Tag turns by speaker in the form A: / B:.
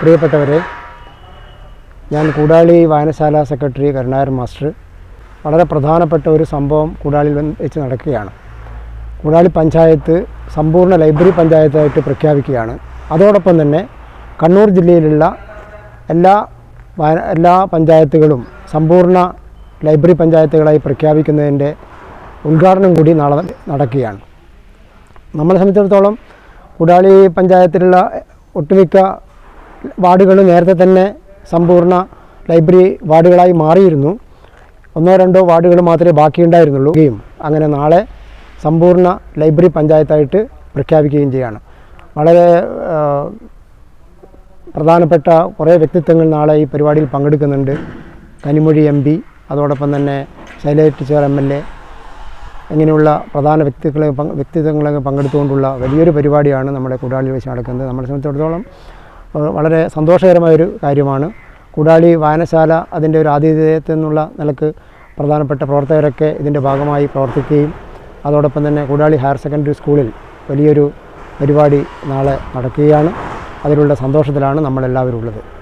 A: പ്രിയപ്പെട്ടവരെ ഞാൻ കൂടാളി വായനശാല സെക്രട്ടറി കരുണാകരൻ മാസ്റ്റർ. വളരെ പ്രധാനപ്പെട്ട ഒരു സംഭവം കൂടാളിയിൽ വെച്ച് നടക്കുകയാണ്. കൂടാളി പഞ്ചായത്ത് സമ്പൂർണ ലൈബ്രറി പഞ്ചായത്തായിട്ട് പ്രഖ്യാപിക്കുകയാണ്. അതോടൊപ്പം തന്നെ കണ്ണൂർ ജില്ലയിലുള്ള എല്ലാ എല്ലാ പഞ്ചായത്തുകളും സമ്പൂർണ ലൈബ്രറി പഞ്ചായത്തുകളായി പ്രഖ്യാപിക്കുന്നതിന്റെ ഉദ്ഘാടനം കൂടി നടക്കുകയാണ്. നമ്മളെ സംബന്ധിച്ചിടത്തോളം കുടാളി പഞ്ചായത്തിലുള്ള ഒട്ടുമിക്ക വാർഡുകളും നേരത്തെ തന്നെ സമ്പൂർണ ലൈബ്രറി വാർഡുകളായി മാറിയിരുന്നു. ഒന്നോ രണ്ടോ വാർഡുകൾ മാത്രമേ ബാക്കിയുണ്ടായിരുന്നുള്ളൂ. അങ്ങനെ നാളെ സമ്പൂർണ ലൈബ്രറി പഞ്ചായത്തായിട്ട് പ്രഖ്യാപിക്കുകയും ചെയ്യാണ്. വളരെ പ്രധാനപ്പെട്ട കുറേ വ്യക്തിത്വങ്ങൾ നാളെ ഈ പരിപാടിയിൽ പങ്കെടുക്കുന്നുണ്ട്. കനിമൊഴി എം പി അതോടൊപ്പം തന്നെ Shailaja teacher M L A. ഇങ്ങനെയുള്ള പ്രധാന വ്യക്തികളെ വ്യക്തിത്വങ്ങളൊക്കെ പങ്കെടുത്തുകൊണ്ടുള്ള വലിയൊരു പരിപാടിയാണ് നമ്മുടെ കൂടാളി വെച്ച് നടക്കുന്നത്. നമ്മളെ സംബന്ധിച്ചിടത്തോളം വളരെ സന്തോഷകരമായൊരു കാര്യമാണ്. കൂടാളി വായനശാല അതിന്റെ ഒരു ആതിഥേയത്വം എന്നുള്ള നിലയ്ക്ക് പ്രധാനപ്പെട്ട പ്രവർത്തകരൊക്കെ ഇതിന്റെ ഭാഗമായി പ്രവർത്തിക്കുകയും അതോടൊപ്പം തന്നെ കൂടാളി ഹയർ സെക്കൻഡറി സ്കൂളിൽ വലിയൊരു പരിപാടി നാളെ നടക്കുകയാണ്. അതിലുള്ള സന്തോഷത്തിലാണ് നമ്മളെല്ലാവരും ഉള്ളത്